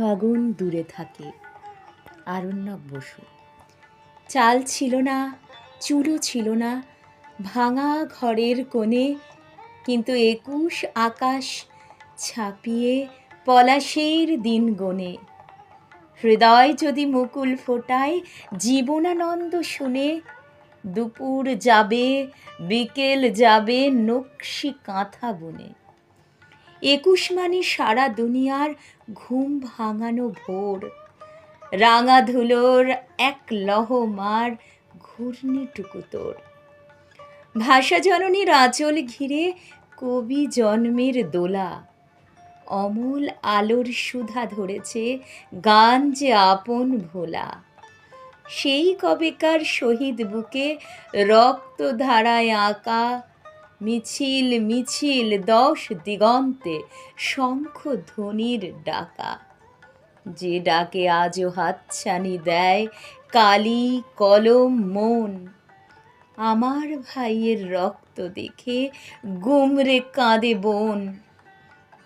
ফাগুন দূরে থাকে। আরণ্যক বসু। চাল ছিল না, চুলো ছিল না, ভাঙা ঘরের কোণে, কিন্তু একুশ আকাশ ছাপিয়ে পলাশের দিন গনে। হৃদয় যদি মুকুল ফোটায়, জীবনানন্দ শুনে, দুপুর যাবে, বিকেল যাবে নকশি কাঁথা বুনে। একুশ মানে সারা দুনিয়ার ঘুম ভাঙানো ভোর। রাঙা ধুলোর এক লহমার ঘূর্ণিটুকু তোর ভাষা জননীর আঁচল ঘিরে কবি জন্মের দোলা। অমূল আলোর সুধা ধরেছে গান যে আপন ভোলা। সেই কবেকার শহীদ বুকে রক্ত ধারায় আঁকা মিছিল মিছিল দশ দিগন্তে শঙ্খ ধ্বনির ডাকা। যে ডাকে আজও হাতছানি দেয় কালি, কলম, মন। আমার ভাইয়ের রক্ত দেখে গুমরে কাঁদে বোন।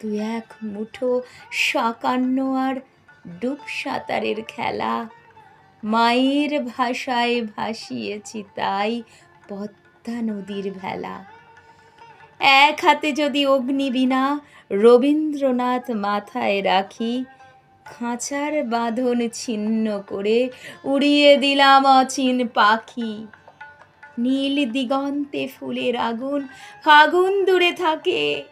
দু এক মুঠো সাকান্ন আর ডুব সাঁতারের খেলা। মায়ের ভাষায় ভাসিয়েছি তাই পদ্মা নদীর ভেলা। এক হাতে যদি অগ্নিবীণা রবীন্দ্রনাথ মাথায় রাখি, খাঁচার বাঁধন ছিন্ন করে উড়িয়ে দিলাম অচিন পাখি। নীল দিগন্তে ফুলের আগুন, ফাগুন দূরে থাকে।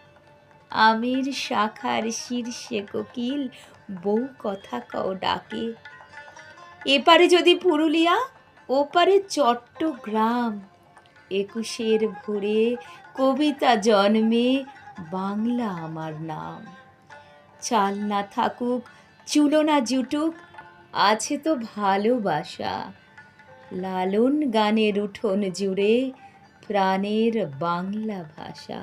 আমের শাখার শীর্ষে কোকিল, বউ কথা কও ডাকে। এপারে যদি পুরুলিয়া, ওপারে চট্টগ্রাম। একুশের ভোরে কবিতা জন্মে বাংলা আমার নাম। চাল না থাকুক, চুলো না জুটুক, আছে তো ভালোবাসা। লালন গানের উঠোন জুড়ে প্রাণের বাংলা ভাষা।